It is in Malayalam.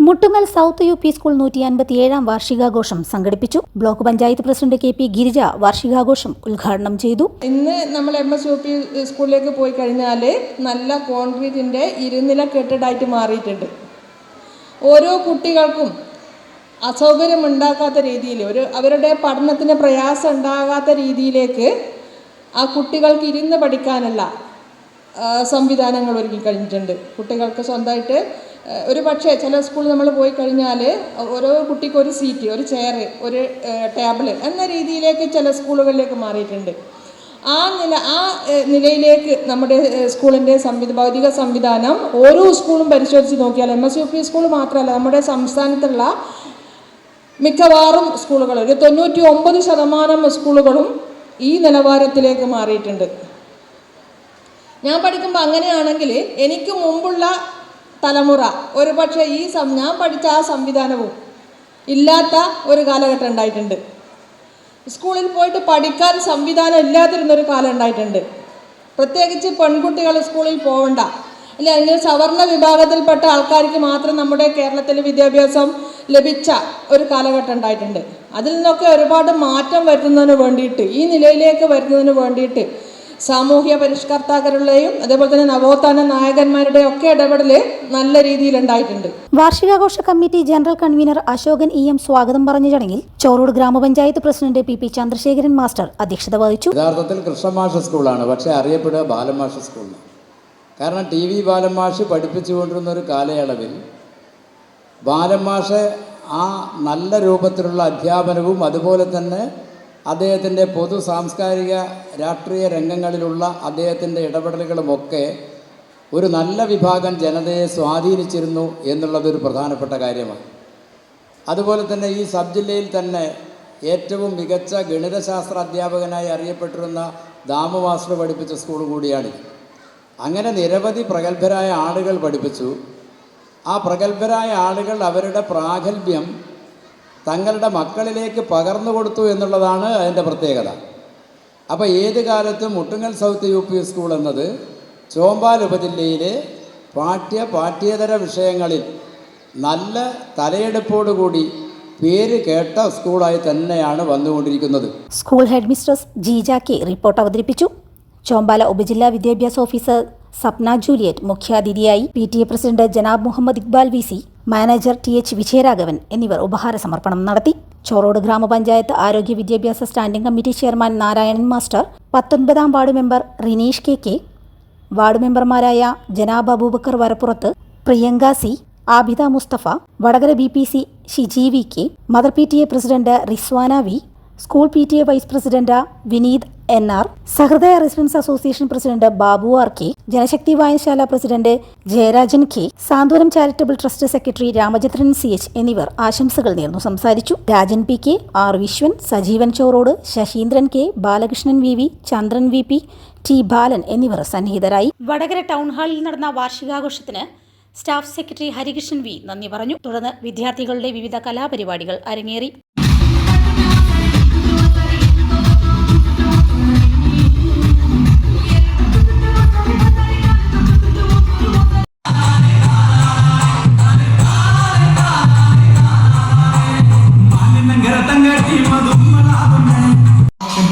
Muttungal south U P school നൂറ്റി അൻപത്തിയേഴാം വാർഷികാഘോഷം സംഘടിപ്പിച്ചു. Block panchayat president K P Girija വാർഷികാഘോഷം ഉദ്ഘാടനം ചെയ്തു. ഇന്ന് നമ്മൾ എം എസ് യു പി സ്കൂളിലേക്ക് പോയി കഴിഞ്ഞാൽ നല്ല കോൺക്രീറ്റിന്റെ ഇരുനില കെട്ടിടമായിട്ട് മാറിയിട്ടുണ്ട്. ഓരോ കുട്ടികൾക്കും അസൗകര്യം ഉണ്ടാക്കാത്ത രീതിയിൽ ഒരു അവരുടെ പഠനത്തിന് പ്രയാസം ഉണ്ടാകാത്ത രീതിയിലേക്ക് ആ കുട്ടികൾക്ക് ഇരുന്ന് പഠിക്കാനുള്ള ആ, സംവിധാനങ്ങൾ ഒരുക്കി കഴിഞ്ഞിട്ടുണ്ട്. കുട്ടികൾക്ക് സ്വന്തമായിട്ട് ഒരു പക്ഷേ ചില സ്കൂളിൽ നമ്മൾ പോയി കഴിഞ്ഞാൽ ഓരോ കുട്ടിക്ക് ഒരു സീറ്റ് ഒരു ചെയർ ഒരു ടേബിൾ എന്ന രീതിയിലേക്ക് ചില സ്കൂളുകളിലേക്ക് മാറിയിട്ടുണ്ട്. ആ നില ആ നിലയിലേക്ക് നമ്മുടെ സ്കൂളിന്റെ സംവിധ ഭൗതിക സംവിധാനം ഓരോ സ്കൂളും പരിശോധിച്ച് നോക്കിയാൽ M S U P school മാത്രമല്ല നമ്മുടെ സംസ്ഥാനത്തുള്ള മിക്കവാറും സ്കൂളുകൾ ഒരു തൊണ്ണൂറ്റി ഒമ്പത് ശതമാനം സ്കൂളുകളും ഈ നിലവാരത്തിലേക്ക് മാറിയിട്ടുണ്ട്. ഞാൻ പഠിക്കുമ്പോൾ അങ്ങനെയാണെങ്കിൽ എനിക്ക് മുമ്പുള്ള തലമുറ ഒരു പക്ഷേ ഈ ഞാൻ പഠിച്ച ആ സംവിധാനവും ഇല്ലാത്ത ഒരു കാലഘട്ടം ഉണ്ടായിട്ടുണ്ട്. സ്കൂളിൽ പോയിട്ട് പഠിക്കാൻ സംവിധാനം ഇല്ലാതിരുന്നൊരു കാലം ഉണ്ടായിട്ടുണ്ട്. പ്രത്യേകിച്ച് പെൺകുട്ടികൾ സ്കൂളിൽ പോകണ്ട അല്ലെ അല്ലെങ്കിൽ സവർണ വിഭാഗത്തിൽപ്പെട്ട ആൾക്കാർക്ക് മാത്രം നമ്മുടെ കേരളത്തിൽ വിദ്യാഭ്യാസം ലഭിച്ച ഒരു കാലഘട്ടം ഉണ്ടായിട്ടുണ്ട്. അതിൽ നിന്നൊക്കെ ഒരുപാട് മാറ്റം വരുത്തുന്നതിന് വേണ്ടിയിട്ട് ഈ നിലയിലേക്ക് വരുന്നതിന് വേണ്ടിയിട്ട് സാമൂഹ്യ പരിഷ്കർത്താക്കളുടെയും അതേപോലെ തന്നെ നവോത്ഥാന നായകന്മാരുടെയും ഒക്കെ ഇടപെടൽ നല്ല രീതിയിൽ ഉണ്ടായിട്ടുണ്ട്. വാർഷികാഘോഷ committee general convener Ashokan E M സ്വാഗതം പറഞ്ഞ ചടങ്ങിൽ ചോറോട് ഗ്രാമപഞ്ചായത്ത് president P P Chandrasekharan master അധ്യക്ഷത വഹിച്ചു. യഥാർത്ഥത്തിൽ കൃഷ്ണമാഷ സ്കൂളാണ് പക്ഷേ അറിയപ്പെടുക ബാലമാഷ സ്കൂളിന്. കാരണം ടി വി ബാലമാഷ് പഠിപ്പിച്ചുകൊണ്ടിരുന്ന ഒരു കാലയളവിൽ ബാലമാഷ് ആ നല്ല രൂപത്തിലുള്ള അധ്യാപനവും അതുപോലെ തന്നെ അദ്ദേഹത്തിന്റെ പൊതു സാംസ്കാരിക രാഷ്ട്രീയ രംഗങ്ങളിലുള്ള അദ്ദേഹത്തിന്റെ ഇടപെടലുകളുമൊക്കെ ഒരു നല്ല വിഭാഗം ജനതയെ സ്വാധീനിച്ചിരുന്നു എന്നുള്ളതൊരു പ്രധാനപ്പെട്ട കാര്യമാണ്. അതുപോലെ തന്നെ ഈ സബ് ജില്ലയിൽ തന്നെ ഏറ്റവും മികച്ച ഗണിതശാസ്ത്ര അധ്യാപകനായി അറിയപ്പെട്ടിരുന്ന ദാമു പഠിപ്പിച്ച സ്കൂൾ കൂടിയാണിത് അങ്ങനെ നിരവധി പ്രഗത്ഭരായ ആളുകൾ പഠിപ്പിച്ചു. ആ പ്രഗത്ഭരായ ആളുകൾ അവരുടെ പ്രാഗൽഭ്യം തങ്ങളുടെ മക്കളിലേക്ക് പകർന്നു കൊടുത്തു എന്നുള്ളതാണ് അതിന്റെ പ്രത്യേകത. അപ്പോൾ ഏത് കാലത്തും Muttungal south U P school എന്നത് ചോമ്പാൽ ഉപജില്ലയിലെ പാഠ്യ പാഠ്യേതര വിഷയങ്ങളിൽ നല്ല തലയെടുപ്പോടുകൂടി പേര് കേട്ട സ്കൂളായി തന്നെയാണ് വന്നുകൊണ്ടിരിക്കുന്നത്. School head mistress Jeeja report അവതരിപ്പിച്ചു. ചോമ്പാല ഉപജില്ലാ വിദ്യാഭ്യാസ ഓഫീസർ സപ്ന ജൂലിയറ്റ് മുഖ്യാതിഥിയായി P T A president Janab Muhammad Iqbal V C manager T H Vijayaraghavan എന്നിവർ ഉപഹാര സമർപ്പണം നടത്തി. ചോറോട് ഗ്രാമപഞ്ചായത്ത് ആരോഗ്യ വിദ്യാഭ്യാസ standing committee chairman Narayanan master പത്തൊൻപതാം ward member Rineesh K K ward മെമ്പർമാരായ Janab Abubakkar Varappurath Priyanka C Abida Mustafa Vadakara B P C Shiji V K mother P T A president Rizwana V school P T A vice president Vineeth N R Sahrudaya residents association president Babu R K Janashakti വായനശാല president Jayarajan K Santhwanam charitable trust secretary Ramachandran C H എന്നിവർ ആശംസകൾ നേർന്നു സംസാരിച്ചു. Rajan P K R Viswan Sajeevan Chorode Sasheendran K Balakrishnan V V Chandran V P T Balan എന്നിവർ സന്നിഹിതരായി. വടകര ടൗൺ ഹാളിൽ നടന്ന വാർഷികാഘോഷത്തിന് സ്റ്റാഫ് സെക്രട്ടറി ഹരികൃഷ്ണൻ വി നന്ദി പറഞ്ഞു. തുടർന്ന് വിദ്യാർത്ഥികളുടെ വിവിധ കലാപരിപാടികൾ അരങ്ങേറി.